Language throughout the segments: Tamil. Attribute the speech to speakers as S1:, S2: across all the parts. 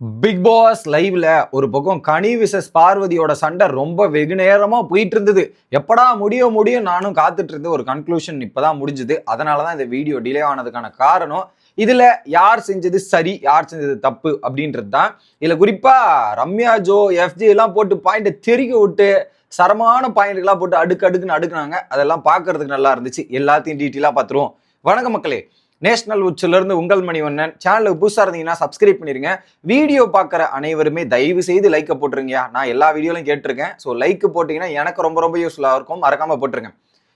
S1: பிக் பாஸ் லைவ்ல ஒரு பக்கம் கனி விசஸ் பார்வதியோட சண்டை ரொம்ப வெகு நேரமா போயிட்டு இருந்தது எப்படா முடிய முடியும் நானும் காத்துட்டு இருந்த ஒரு கன்க்ளூஷன் இப்பதான் முடிஞ்சது. அதனால தான் இந்த வீடியோ டிலே ஆனதுக்கான காரணம் இதுல யார் செஞ்சது சரி யார் செஞ்சது தப்பு அப்படின்றது தான் இதுல குறிப்பா ரம்யா ஜோ எஃப்ஜி எல்லாம் போட்டு பாயிண்ட்டை தெறிக்க விட்டு சரமான பாயிண்ட்களாக போட்டு அடுக்கு அடுக்குன்னு அடுக்குனாங்க. அதெல்லாம் பார்க்கறதுக்கு நல்லா இருந்துச்சு. எல்லாத்தையும் டீட்டெயிலாக பார்த்துருவோம். வணக்கம் மக்களே. நேஷனல் உச்சிலிருந்து உங்கள் மணிவண்ணன். சேனலுக்கு புதுசாக இருந்தீங்கன்னா சப்ஸ்கிரைப் பண்ணிருங்க. வீடியோ பார்க்குற அனைவருமே தயவு செய்து லைக்கை போட்டுருங்கயா நான் எல்லா வீடியோலையும் கேட்டிருக்கேன். ஸோ லைக் போட்டிங்கன்னா எனக்கு ரொம்ப ரொம்ப யூஸ்ஃபுல்லாக இருக்கும். மறக்காமல் போட்டுருங்க.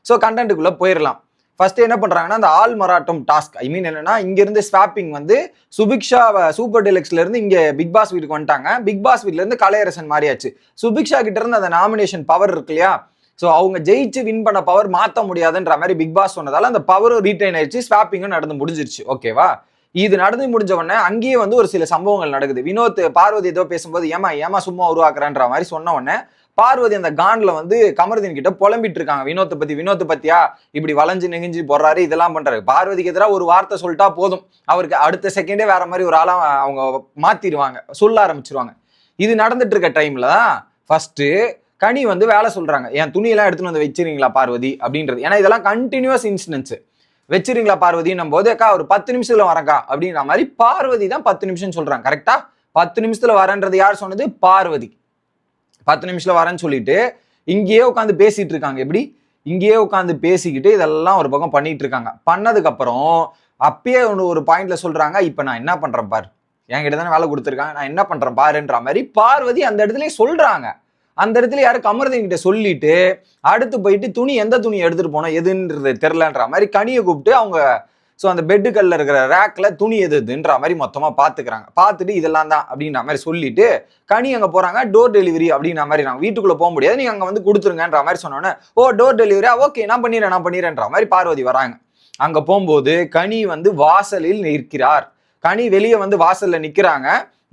S1: ஸோ கண்டென்ட்டுக்குள்ளே போயிடலாம் ஃபஸ்ட்டு என்ன பண்ணுறாங்கன்னா அந்த ஆல் மராட்டம் டாஸ்க் ஐ மீன் என்னன்னா இங்கேருந்து ஸ்வாப்பிங் வந்து சுபிக்ஷா சூப்பர் டெலக்ஸ்லேருந்து இங்கே பிக் பாஸ் வீட்டுக்கு வந்துட்டாங்க. பிக் பாஸ் வீட்லேருந்து கலையரசன் மாறியாச்சு. சுபிக்ஷா கிட்டேருந்து அந்த நாமினேஷன் பவர் இருக்கு இல்லையா? ஸோ அவங்க ஜெயிச்சு வின் பண்ண பவர் மாற்ற முடியாதுன்ற மாதிரி பிக் பாஸ் சொன்னதால அந்த பவரும் ரீட்டைன் ஆயிடுச்சு ஸ்வாப்பிங்கும் நடந்து முடிஞ்சிருச்சு. ஓகேவா இது நடந்து முடிஞ்ச உடனே அங்கேயே வந்து ஒரு சில சம்பவங்கள் நடக்குது. வினோத் பார்வதி ஏதோ பேசும்போது ஏமா ஏமா சும்மா உருவாக்குறன்ற மாதிரி சொன்ன உடனே பார்வதி அந்த கான்ல வந்து கமருதீன் கிட்ட புலம்பிட்டு இருக்காங்க. வினோத்தை பத்தி வினோத்தை பத்தியா? இப்படி வளைஞ்சு நெகிஞ்சு போடுறாரு இதெல்லாம் பண்றாரு. பார்வதிக்கு எதிராக ஒரு வார்த்தை சொல்லிட்டா போதும். அவருக்கு அடுத்த செகண்டே வேற மாதிரி ஒரு ஆளா அவங்க மாத்திடுவாங்க சொல்ல ஆரம்பிச்சிருவாங்க. இது நடந்துட்டு இருக்க டைம்ல தான் ஃபர்ஸ்ட் கனி வந்து வேலை சொல்கிறாங்க என் துணியெல்லாம் எடுத்துன்னு வந்து வச்சிருக்கீங்களா பார்வதி? அப்படின்றது. ஏன்னா இதெல்லாம் கண்டினியூஸ் இன்சிடென்ட்ஸ் வச்சிருங்களா பார்வதின்னும் போது அக்கா ஒரு பத்து நிமிஷத்துல வரக்கா அப்படின்ற மாதிரி பார்வதி தான் பத்து நிமிஷம் சொல்றாங்க. கரெக்டா பத்து நிமிஷத்துல வரேன்றது யார் சொன்னது? பார்வதி. பத்து நிமிஷத்துல வரேன்னு சொல்லிட்டு இங்கேயே உட்காந்து பேசிட்டு இருக்காங்க. எப்படி? இங்கேயே உட்காந்து பேசிக்கிட்டு இதெல்லாம் ஒரு பக்கம் பண்ணிட்டு இருக்காங்க. பண்ணதுக்கு அப்புறம் அப்பயே ஒன்று ஒரு பாயிண்ட்ல சொல்றாங்க இப்போ நான் என்ன பண்றேன் பார்? என்கிட்ட தானே வேலை கொடுத்துருக்காங்க. நான் என்ன பண்றேன் பாருன்ற மாதிரி பார்வதி அந்த இடத்துலயே சொல்றாங்க. அந்த இடத்துல யாரும் கமர்தீன் கிட்ட சொல்லிட்டு அடுத்து போயிட்டு துணி எந்த துணி எடுத்துட்டு போனோம் எதுன்றது தெரிலன்ற மாதிரி கனியை கூப்பிட்டு அவங்க ஸோ அந்த பெட்டுக்கல்ல இருக்கிற ரேக்ல துணி எது எதுன்ற மாதிரி மொத்தமாக பார்த்துக்கிறாங்க பார்த்துட்டு இதெல்லாம் தான் அப்படின்ற மாதிரி சொல்லிட்டு கனி அங்கே போறாங்க டோர் டெலிவரி அப்படின்ற மாதிரி நாங்கள் வீட்டுக்குள்ள போக முடியாது நீங்க அங்கே வந்து கொடுத்துருங்கன்ற மாதிரி சொன்னோன்னே ஓ டோர் டெலிவரியா ஓகே நான் பண்ணிடுறேன் நான் பண்ணிடுறேன்ற மாதிரி பார்வதி வராங்க. அங்க போகும்போது கனி வந்து வாசலில் நிற்கிறார். கனி வெளியே வந்து வாசல்ல நிற்கிறாங்க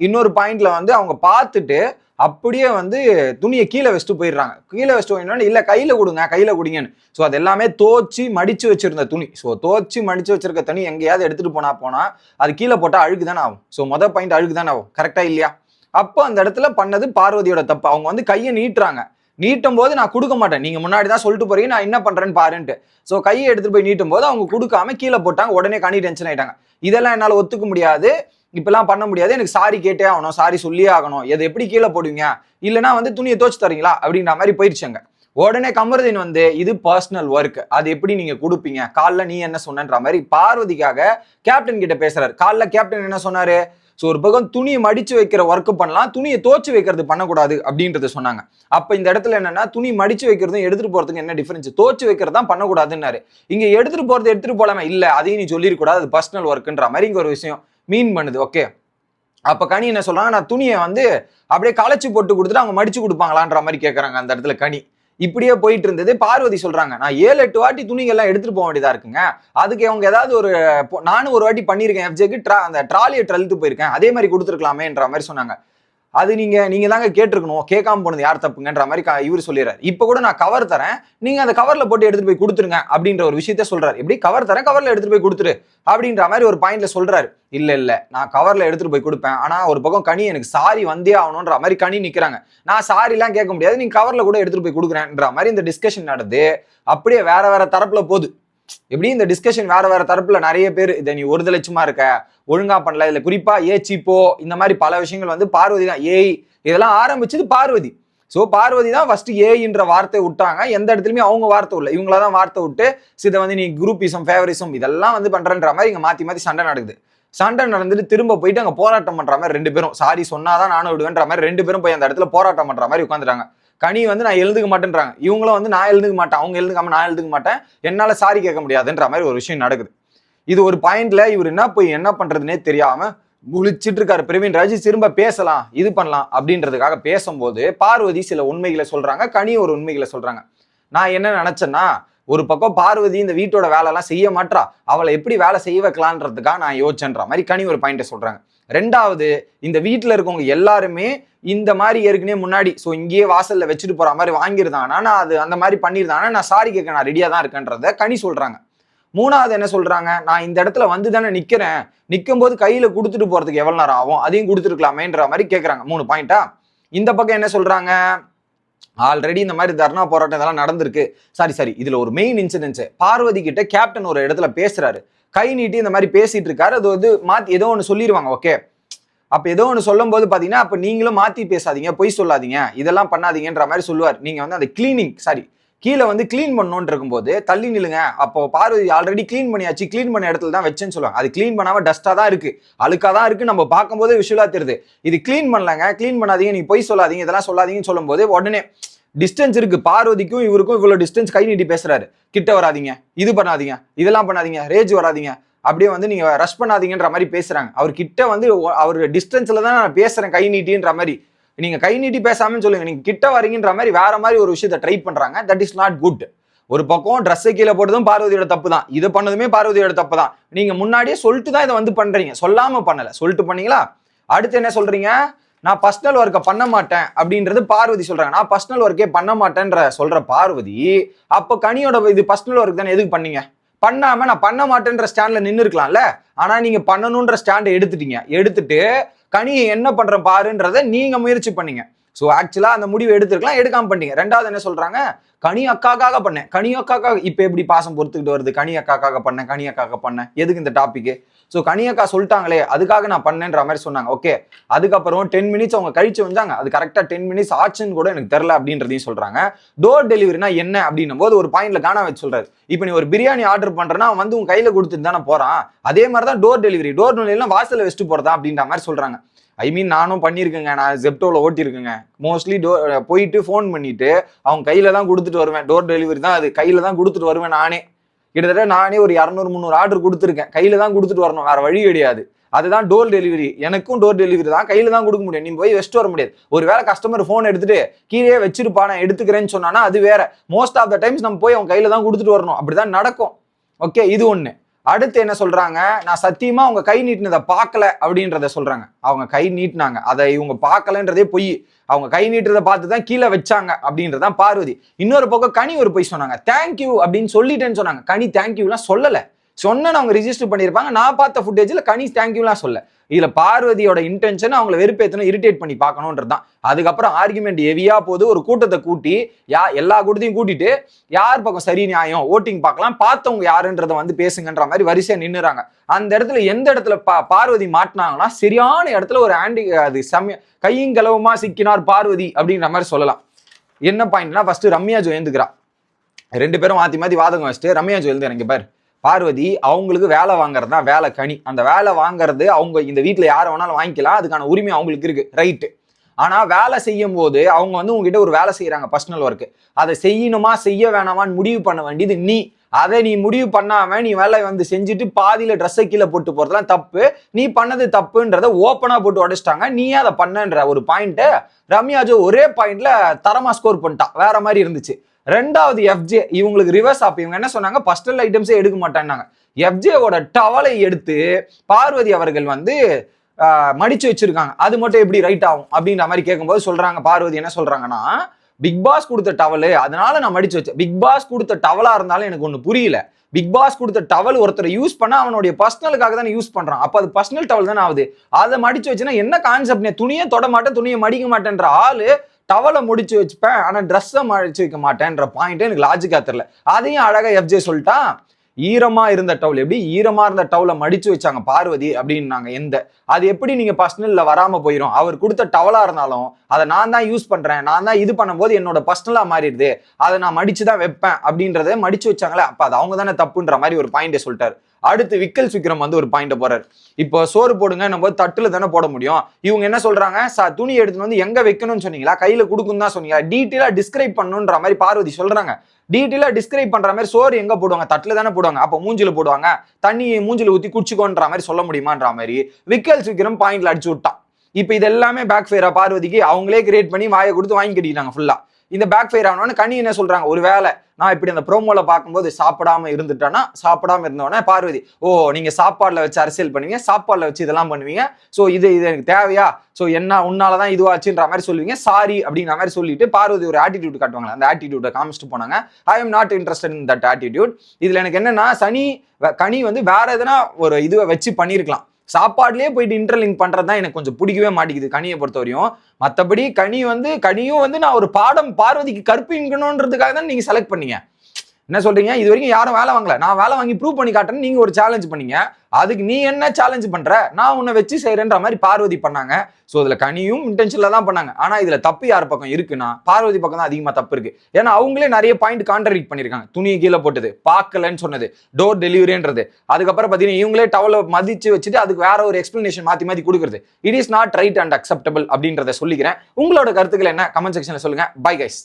S1: இன்னொரு பாயிண்ட்ல வந்து அவங்க பார்த்துட்டு அப்படியே வந்து துணியை கீழே வச்சுட்டு போயிடுறாங்க. கீழே வச்சுட்டு போயிடணும் இல்லை கையில் கொடுங்க கையில் கொடுங்கன்னு. ஸோ அது எல்லாமே தோச்சி மடித்து வச்சுருந்த துணி. ஸோ தோச்சி மடித்து வச்சிருக்க துணி எங்கேயாவது எடுத்துகிட்டு போனால் போனால் அது கீழே போட்டால் அழுக்கு தானே ஆகும். ஸோ மொதல் பாயிண்ட் அழுக்கு தானே ஆகும் கரெக்டாக இல்லையா? அப்போ அந்த இடத்துல பண்ணது பார்வதியோட தப்பு. அவங்க வந்து கையை நீட்டுறாங்க. நீட்டும் போது நான் கொடுக்க மாட்டேன் நீங்க முன்னாடி தான் சொல்லிட்டு போறீங்க நான் என்ன பண்றேன்னு பாருன்ட்டு. ஸோ கையை எடுத்துட்டு போய் நீட்டும் போது அவங்க கொடுக்காம கீழே போட்டாங்க உடனே கனி டென்ஷன் ஆயிட்டாங்க. இதெல்லாம் என்னால் ஒத்துக்க முடியாது. இப்பெல்லாம் பண்ண முடியாது. எனக்கு சாரி கேட்டே ஆகணும் சாரி சொல்லியே ஆகணும். எது எப்படி கீழே போடுவீங்க? இல்லைன்னா வந்து துணியை தோச்சு தரீங்களா? அப்படின்ற மாதிரி போயிடுச்சுங்க உடனே கமருதீன் வந்து இது பர்சனல் ஒர்க் அது எப்படி நீங்க கொடுப்பீங்க? காலைல நீ என்ன சொன்னன்ற மாதிரி பார்வதிக்காக கேப்டன் கிட்ட பேசுறாரு. காலைல கேப்டன் என்ன சொன்னாரு? ஸோ ஒரு பக்கம் துணியை மடிச்சு வைக்கிற ஒர்க்கு பண்ணலாம் துணியை தோச்சு வைக்கிறது பண்ணக்கூடாது அப்படின்றத சொன்னாங்க. அப்போ இந்த இடத்துல என்னன்னா துணி மடிச்சு வைக்கிறதும் எடுத்துட்டு போறதுக்கு என்ன டிஃபரன்ஸ் தோச்சு வைக்கிறது தான் பண்ணக்கூடாதுன்னாரு. இங்க எடுத்துட்டு போறது எடுத்துட்டு போலாமே? இல்லை அதையும் நீ சொல்லிடக்கூடாது அது பர்சனல் ஒர்க்குன்ற மாதிரி இங்க ஒரு விஷயம் மீன் பண்ணுது ஓகே அப்ப கனி என்ன சொல்றாங்க நான் துணியை வந்து அப்படியே களைச்சு போட்டு கொடுத்துட்டு அவங்க மடிச்சு கொடுப்பாங்களான்ற மாதிரி கேட்குறாங்க அந்த இடத்துல கனி. இப்படியே போயிட்டு இருந்தது பார்வதி சொல்றாங்க நான் ஏழு எட்டு வாட்டி துணிகள்லாம் எடுத்துட்டு போக வேண்டியதா இருக்குங்க. அதுக்கு அவங்க ஏதாவது ஒரு நானும் ஒரு வாட்டி பண்ணியிருக்கேன் எஃப்ஜேக்கு ட்ரா அந்த ட்ராலியை ட்ரெல்த்து போயிருக்கேன். அதே மாதிரி கொடுத்துருக்கலாமேன்ற மாதிரி சொன்னாங்க. அது நீங்க நீங்க தாங்க கேட்டிருக்கணும். கேட்காம போனது யார் தப்புங்கன்ற மாதிரி இவர் சொல்லிடுறாரு. இப்போ கூட நான் கவர் தரேன். நீங்க அந்த கவர்ல போட்டு எடுத்துட்டு போய் கொடுத்துருங்க அப்படின்ற ஒரு விஷயத்த சொல்றாரு. எப்படி? கவர் தரேன் கவர்ல எடுத்துட்டு போய் கொடுத்துரு அப்படின்ற மாதிரி ஒரு பாயிண்ட்ல சொல்றாரு. இல்ல இல்ல. நான் கவர்ல எடுத்துட்டு போய் கொடுப்பேன். ஆனா ஒரு பக்கம் கனி எனக்கு சாரி வந்தே ஆகணும்ன்ற மாதிரி கனி நிக்கிறாங்க. நான் சாரி எல்லாம் கேட்க முடியாது. நீங்க கவர்ல கூட எடுத்துட்டு போய் கொடுக்குறேன்ற மாதிரி இந்த டிஸ்கஷன் நடந்து அப்படியே வேற வேற தரப்புல போகுது. எப்படி இந்த டிஸ்கஷன் வேற வேற தரப்புல நிறைய பேர் இதை நீ ஒரு லட்சமா இருக்க ஒழுங்கா பண்ணல இதுல குறிப்பா ஏ சீப்போ இந்த மாதிரி பல விஷயங்கள் வந்து பார்வதி தான் ஏய் இதெல்லாம் ஆரம்பிச்சது பார்வதி. சோ பார்வதி தான் ஃபர்ஸ்ட் ஏன்ற வார்த்தை விட்டாங்க. எந்த இடத்துலயுமே அவங்க வார்த்தை இல்லை இவங்கள தான் வார்த்தை விட்டு சித வந்து நீ குரூப்பிசம் ஃபேவரிசம் இதெல்லாம் வந்து பண்றன்ற மாதிரி இங்க மாத்தி மாத்தி சண்டை நடக்குது. சண்டை நடந்துட்டு திரும்ப போயிட்டு அங்க போராட்டம் பண்ற மாதிரி ரெண்டு பேரும் சாரி சொன்னாதான் நானும் விடுவேன்ற மாதிரி ரெண்டு பேரும் போய் அந்த இடத்துல போராட்டம் பண்ற மாதிரி உட்காந்துட்டாங்க கனி வந்து நான் எழுதுக்க மாட்டேன்றாங்க. இவங்களும் வந்து நான் எழுதுக்க மாட்டேன். அவங்க எழுதுக்காம நான் எழுதுக்க மாட்டேன். என்னால் சாரி கேட்க முடியாதுன்ற மாதிரி ஒரு விஷயம் நடக்குது. இது ஒரு பாயிண்ட்ல இவர் என்ன போய் என்ன பண்றதுனே தெரியாம முழிச்சிட்டு இருக்காரு. பிரவீன் திரும்ப பேசலாம் இது பண்ணலாம் அப்படின்றதுக்காக பேசும்போது பார்வதி சில உண்மைகளை சொல்றாங்க. கனி ஒரு உண்மைகளை சொல்றாங்க. நான் என்ன நினைச்சேன்னா ஒரு பக்கம் பார்வதி இந்த வீட்டோட வேலைலாம் செய்ய மாட்டா அவளை எப்படி வேலை செய்ய வைக்கலான்றதுக்காக நான் யோசிச்சேன்ற மாதிரி கனி ஒரு பாயிண்ட்டை சொல்றாங்க. ரெண்டாவது இந்த வீட்டில் இருக்கவங்க எல்லாருமே இந்த மாதிரி ஏற்கனவே முன்னாடி ஸோ இங்கேயே வாசலில் வச்சுட்டு போகிற மாதிரி வாங்கியிருந்தாங்கன்னா நான் அது அந்த மாதிரி பண்ணியிருந்தாங்கன்னா நான் சாரி கேட்க நான் ரெடியாக தான் இருக்கேன்றத கனி சொல்கிறாங்க மூணாவது என்ன சொல்கிறாங்க நான் இந்த இடத்துல வந்து தானே நிற்கிறேன் நிற்கும் போது கையில் கொடுத்துட்டு போகிறதுக்கு எவ்வளோ நேரம் ஆகும்? அதையும் கொடுத்துருக்கலாமேன்ற மாதிரி கேட்குறாங்க மூணு பாயிண்டா இந்த பக்கம் என்ன சொல்கிறாங்க ஆல்ரெடி இந்த மாதிரி தர்ணா போராட்டம் இதெல்லாம் நடந்திருக்கு. சாரி சாரி இதுல ஒரு மெயின் இன்சிடென்ட்ஸ் பார்வதி கிட்ட கேப்டன் ஒரு இடத்துல பேசுறாரு. கை நீட்டி இந்த மாதிரி பேசிட்டு இருக்காரு. அது வந்து மாத்தி ஏதோ ஒன்று சொல்லிடுவாங்க ஓகே அப்ப ஏதோ ஒன்று சொல்லும் போது பாத்தீங்கன்னா அப்ப நீங்களும் மாத்தி பேசாதீங்க பொய் சொல்லாதீங்க. இதெல்லாம் பண்ணாதீங்கன்ற மாதிரி சொல்லுவார். நீங்க வந்து அந்த கிளீனிங் சாரி கீழே வந்து க்ளீன் பண்ணணும்னு இருக்கும்போது தள்ளி நில்லுங்க. அப்போ பார்வதி ஆல்ரெடி க்ளீன் பண்ணியாச்சு. க்ளீன் பண்ண இடத்துல தான் வச்சேன்னு சொல்லுவாங்க. அது க்ளீன் பண்ணாமல் டஸ்ட்டாக தான் இருக்குது அழுக்காக தான் இருக்குது நம்ம பார்க்கும்போது விஷுவலாக தெரியுது. இது க்ளீன் பண்ணலங்க. க்ளீன் பண்ணாதீங்க. நீ பொய் சொல்லாதீங்க. இதெல்லாம் சொல்லாதீங்கன்னு சொல்லும்போது உடனே டிஸ்டன்ஸ் இருக்கு. பார்வதிக்கும் இவருக்கும் இவ்வளோ டிஸ்டன்ஸ் கை நீட்டி பேசுறாரு. கிட்ட வராதிங்க. இது பண்ணாதீங்க. இதெல்லாம் பண்ணாதீங்க. ரேஜ் வராதிங்க. அப்படியே வந்து நீங்க ரஷ் பண்ணாதீங்கன்ற மாதிரி பேசுறாங்க. அவர் கிட்ட வந்து அவர் டிஸ்டன்ஸ்ல தான் நான் பேசுறேன். கை நீட்டின்ற மாதிரி. நீங்கள் கை நீட்டி பேசாமல் சொல்லுங்க. நீங்கள் கிட்ட வரீங்கன்ற மாதிரி வேற மாதிரி ஒரு விஷயத்தை ட்ரை பண்ணுறாங்க தட் இஸ் நாட் குட் ஒரு பக்கம் ட்ரெஸ்ஸை கீழே போட்டதும் பார்வதியோட தப்பு தான். இது பண்ணதுமே பார்வதியோட தப்பு தான். நீங்கள் முன்னாடியே சொல்லிட்டு தான் இதை வந்து பண்ணுறீங்க சொல்லாமல் பண்ணலை. சொல்லிட்டு பண்ணீங்களா? அடுத்து என்ன சொல்கிறீங்க நான் பர்சனல் ஒர்க்கை பண்ண மாட்டேன் அப்படின்றது பார்வதி சொல்கிறாங்க நான் பர்சனல் ஒர்க்கே பண்ண மாட்டேன்ற சொல்கிற பார்வதி அப்போ கனியோட இது பர்சனல் ஒர்க் தானே எதுக்கு பண்ணீங்க? பண்ணாமல் நான் பண்ண மாட்டேன்ற ஸ்டாண்டில் நின்று இருக்கலாம்ல ஆனால் நீங்கள் பண்ணணுன்ற ஸ்டாண்டை எடுத்துட்டீங்க. எடுத்துட்டு கனியை என்ன பண்ணுற பாருன்றதை நீங்கள் முயற்சி பண்ணீங்க. ஸோ ஆக்சுவலாக அந்த முடிவு எடுத்துருக்கலாம் எடுக்காம பண்ணீங்க. ரெண்டாவது என்ன சொல்கிறாங்க கனி அக்காக்காக பண்ணேன். கனி அக்காக்காக இப்போ எப்படி பாசம் பொறுத்துக்கிட்டு வருது? கனி அக்காக்காக பண்ணேன் கனி அக்காக்காக பண்ணேன். எதுக்கு இந்த டாப்பிக்கு ஸோ கனியக்கா சொல்லிட்டாங்களே அதுக்காக நான் பண்ணேன்ற மாதிரி சொன்னாங்க. ஓகே அதுக்கப்புறம் டென் மினிட்ஸ் அவங்க கழிச்சு வந்தாங்க. அது கரெக்டாக டென் மினிட்ஸ் ஆச்சுன்னு கூட எனக்கு தெரில அப்படின்றதையும் சொல்கிறாங்க டோர் டெலிவரினா என்ன அப்படின்னும் போது ஒரு பாயிண்ட்ல காண வச்சு சொல்றாரு. இப்போ நீ ஒரு பிரியாணி ஆர்டர் பண்ணுறேன்னா அவன் வந்து உன் கையில் கொடுத்துட்டு தானே போகிறான் அதே மாதிரி தான் டோர் டெலிவரி டோர் டெலிவரிலாம் வாசலில் வச்சுட்டு போகிறதா அப்படின்ற மாதிரி சொல்கிறாங்க ஐ மீன் நானும் பண்ணியிருக்கேங்க. நான் ஜெப்டோவில் ஓட்டியிருக்கேங்க. மோஸ்ட்லி டோ போயிட்டு ஃபோன் பண்ணிட்டு அவங்க கையில் தான் கொடுத்துட்டு வருவேன். டோர் டெலிவரி தான் அது. கையில் தான் கொடுத்துட்டு வருவேன் நானே. கிட்டத்தட்ட நானே ஒரு இரநூறு முந்நூறு ஆர்டர் கொடுத்துருக்கேன். கையில தான் கொடுத்துட்டு வரணும். வேற வழி கிடையாது. அதுதான் டோர் டெலிவரி எனக்கும் டோர் டெலிவரி தான். கையில தான் கொடுக்க முடியும். நீ போய் வெஸ்ட் வர முடியாது. ஒருவேளை கஸ்டமர் ஃபோன் எடுத்துட்டு கீழே வச்சிருப்பா நான் எடுத்துக்கிறேன்னு சொன்னானா அது வேற. மோஸ்ட் ஆஃப் த டைம்ஸ் நம்ம போய் அவன் கையில தான் கொடுத்துட்டு வரணும். அப்படிதான் நடக்கும். ஓகே இது ஒண்ணு. அடுத்து என்ன சொல்றாங்க? நான் சத்தியமா அவங்க கை நீட்டினதை பார்க்கல அப்படின்றத சொல்றாங்க. அவங்க கை நீட்டினாங்க. அதை இவங்க பார்க்கலன்றதே பொய். அவங்க கை நீட்டுறதை பார்த்து தான் கீழே வச்சாங்க அப்படின்றதான் பார்வதி. இன்னொரு பக்கம் கனி ஒரு பொய் சொன்னாங்க. தேங்க்யூ அப்படின்னு சொல்லிட்டேன்னு சொன்னாங்க. கனி தேங்க்யூலாம் சொல்லலை. சொன்ன அவங்க ரிஜிஸ்டர் பண்ணியிருப்பாங்க. நான் பார்த்த ஃபுட்டேஜில் கனி தேங்க்யூலாம் சொல்ல இதில் பார்வதியோட இன்டென்ஷன் அவங்கள வெறுப்பேற்றணும் இரிட்டேட் பண்ணி பார்க்கணுன்றது தான் அதுக்கப்புறம் ஆர்குமெண்ட் ஹெவியாக போது ஒரு கூட்டத்தை கூட்டி யா எல்லா கூட்டத்தையும் கூட்டிட்டு யார் பக்கம் சரி நியாயம் ஓட்டிங் பார்க்கலாம் பார்த்தவங்க யாருன்றத வந்து பேசுங்கன்ற மாதிரி வரிசையாக நின்றுறாங்க அந்த இடத்துல எந்த இடத்துல பா பார்வதி மாட்டினாங்கன்னா சரியான இடத்துல ஒரு ஆண்டி அது செம்ம கையும் சிக்கினார் பார்வதி அப்படின்ற மாதிரி சொல்லலாம். என்ன பாயிண்ட்னா ஃபர்ஸ்ட் ரம்யா ஜோயந்துக்கிறா. ரெண்டு பேரும் மாற்றி மாற்றி வாதகம் வச்சுட்டு ரம்யா ஜோயந்து எனக்கு பாரு பார்வதி அவங்களுக்கு வேலை வாங்குறது தான் வேலை கனி. அந்த வேலை வாங்குறது அவங்க இந்த வீட்டில் யாரை வேணாலும் வாங்கிக்கலாம் அதுக்கான உரிமை அவங்களுக்கு இருக்கு. ரைட்டு ஆனால் வேலை செய்யும் போது அவங்க வந்து உங்ககிட்ட ஒரு வேலை செய்கிறாங்க பர்சனல் ஒர்க்கு அதை செய்யணுமா செய்ய வேணாமான்னு முடிவு பண்ண வேண்டியது நீ. அதை நீ முடிவு பண்ணாம நீ வேலை வந்து செஞ்சுட்டு பாதியில ட்ரெஸ்ஸை கீழே போட்டு போகிறதுலாம் தப்பு. நீ பண்ணது தப்புன்றத ஓப்பனா போட்டு உடைச்சிட்டாங்க. நீ அதை பண்ணன்ற ஒரு பாயிண்ட்டை ரம்யாஜோ ஒரே பாயிண்ட்ல தரமா ஸ்கோர் பண்ணிட்டா. வேற மாதிரி இருந்துச்சு. ரெண்டாவது எஃப்ஜே இவங்களுக்கு ரிவர்ஸ் ஆப் இவங்க என்ன சொன்னாங்க? பஸ்டல் ஐட்டம்ஸே எடுக்க மாட்டேன்னாங்க. எஃப்ஜேவோட டவலை எடுத்து பார்வதி அவர்கள் வந்து மடிச்சு வச்சிருக்காங்க. அது மட்டும் எப்படி ரைட் ஆகும்? அப்படின்ற மாதிரி கேட்கும்போது சொல்றாங்க. பார்வதி என்ன சொல்றாங்கன்னா பிக் பாஸ் கொடுத்த டவலு அதனால நான் மடிச்சு வச்சேன். பிக் பாஸ் கொடுத்த டவலா இருந்தாலும் எனக்கு ஒன்று புரியல. பிக் பாஸ் கொடுத்த டவல் ஒருத்தர் யூஸ் பண்ணா அவனுடைய பர்சனலுக்காக தானே யூஸ் பண்றான். அப்ப அது பர்சனல் டவல் தானே ஆகுது. அதை மடிச்சு வச்சுன்னா என்ன கான்செப்ட் துணியை தொட மாட்டேன் துணியை மடிக்க மாட்டேன்ற ஆளு டவலை முடிச்சு வச்சுப்பேன் ஆனால் ட்ரெஸ்ஸை மடிச்சு வைக்க மாட்டேன்ற பாயிண்ட் எனக்கு லாஜிக்காக தெரில அதையும் அழகாக எஃப்ஜே சொல்லிட்டான் ஈரமா இருந்த டவுல் எப்படி ஈரமா இருந்த டவுலை மடிச்சு வச்சாங்க பார்வதி அப்படின்னாங்க எந்த. அது எப்படி நீங்க பர்சனல்ல வராம போயிடும் அவர் கொடுத்த டவலா இருந்தாலும் அதை நான் தான் யூஸ் பண்றேன் நான் தான் இது பண்ணும்போது என்னோட பர்சனலா மாறிடுது அதை நான் மடிச்சு தான் வைப்பேன் அப்படின்றத மடிச்சு வச்சாங்களே அப்ப அது அவங்க தானே தப்புன்ற மாதிரி ஒரு பாயிண்டை சொல்லிட்டாரு. அடுத்து விக்கல் விக்ரம் வந்து ஒரு பாயிண்ட் போறாரு. இப்போ சோறு போடுங்க நம்ம தட்டுல தானே போட முடியும். இவங்க என்ன சொல்றாங்க? சார் துணி எடுத்துன்னு வந்து எங்க வைக்கணும்னு சொன்னீங்களா? கையில கொடுக்கும் தான் சொன்னீங்களா? டீட்டெயிலா டிஸ்கிரைப் பண்ணணுன்ற மாதிரி பார்வதி சொல்றாங்க. டீட்டெயிலா டிஸ்கிரைப் பண்ற மாதிரி சோறு எங்க போடுவாங்க? தட்டுல தானே போடுவாங்க. அப்ப மூஞ்சில போடுவாங்க. தண்ணி மூஞ்சில ஊத்தி குடிச்சுக்கோன்ற மாதிரி சொல்ல முடியுமான்ற மாதிரி விக்கல் விக்ரம் பாயிண்ட்ல அடிச்சு விட்டான். இப்போ இது எல்லாமே பேக் ஃபேரா பார்வதிக்கு அவங்களே கிரியேட் பண்ணி வாயை கொடுத்து வாங்கி கட்டிக்கிட்டாங்க ஃபுல்லா இந்த பேக் ஃபயர் ஆனோன்னு கனி என்ன சொல்றாங்க? ஒரு வேலை நான் இப்படி அந்த ப்ரோமோல பார்க்கும்போது சாப்பிடாம இருந்துட்டேன்னா சாப்பிடாம இருந்தோடனே பார்வதி ஓ நீங்க சாப்பாடுல வச்சு அரசியல் பண்ணுவீங்க சாப்பாடுல வச்சு இதெல்லாம் பண்ணுவீங்க. ஸோ இது இது எனக்கு தேவையா? ஸோ என்ன உன்னாலதான் இதுவாச்சுன்ற மாதிரி சொல்லுவீங்க. சாரி அப்படிங்கிற மாதிரி சொல்லிட்டு பார்வதி ஒரு ஆட்டிடியூட் காட்டுவாங்க அந்த ஆட்டிடியூட்டை காமிச்சிட்டு போனாங்க. I am not interested in that attitude இதுல எனக்கு என்னன்னா சனி வ- கனி வந்து வேற எதனா ஒரு இதுவை வச்சு பண்ணியிருக்கலாம் சாப்பாடுலேயே போயிட்டு இன்டர்லிங்க் பண்ணுறது தான் எனக்கு கொஞ்சம் பிடிக்கவே மாட்டேங்குது கனியை பொறுத்தவரையும். மற்றபடி கனி வந்து கனியும் வந்து நான் ஒரு பாடம் பார்வதிக்கு கற்பிக்கணுன்றதுக்காக தான் நீங்கள் செலக்ட் பண்ணீங்க. என்ன சொல்றீங்க? இது வரைக்கும் யாரும் வேலை வாங்கல. நான் வேலை வாங்கி ப்ரூவ் பண்ணி காட்டுறேன்னு நீங்க ஒரு சேலஞ்ச் பண்ணீங்க. அதுக்கு நீ என்ன சேலஞ்ச் பண்ற? நான் உன்னை வச்சு செய்யறேன்ற மாதிரி பார்வதி பண்ணாங்க. ஸோ இதுல கனியும் இன்டென்ஷன்ல தான் பண்ணாங்க. ஆனா இதுல தப்பு யார் பக்கம் இருக்குன்னா பார்வதி பக்கம் தான் அதிகமா தப்பு இருக்கு. ஏன்னா அவங்களே நிறைய பாயிண்ட் கான்ட்ரடிக்ட் பண்ணிருக்காங்க துணியை கீழே போட்டது பார்க்கலன்னு சொன்னது டோர் டெலிவரின்றது அதுக்கப்புறம் பார்த்தீங்கன்னா இவங்களே டவலை மதிச்சு வச்சுட்டு அதுக்கு வேற ஒரு எக்ஸ்பிளனேஷன் மாத்தி மாத்தி கொடுக்குறது. It is not right and acceptable அப்படின்றத சொல்லிக்கிறேன். உங்களோட கருத்துக்கள் என்ன? கமெண்ட் செக்ஷன்ல சொல்லுங்க. Bye guys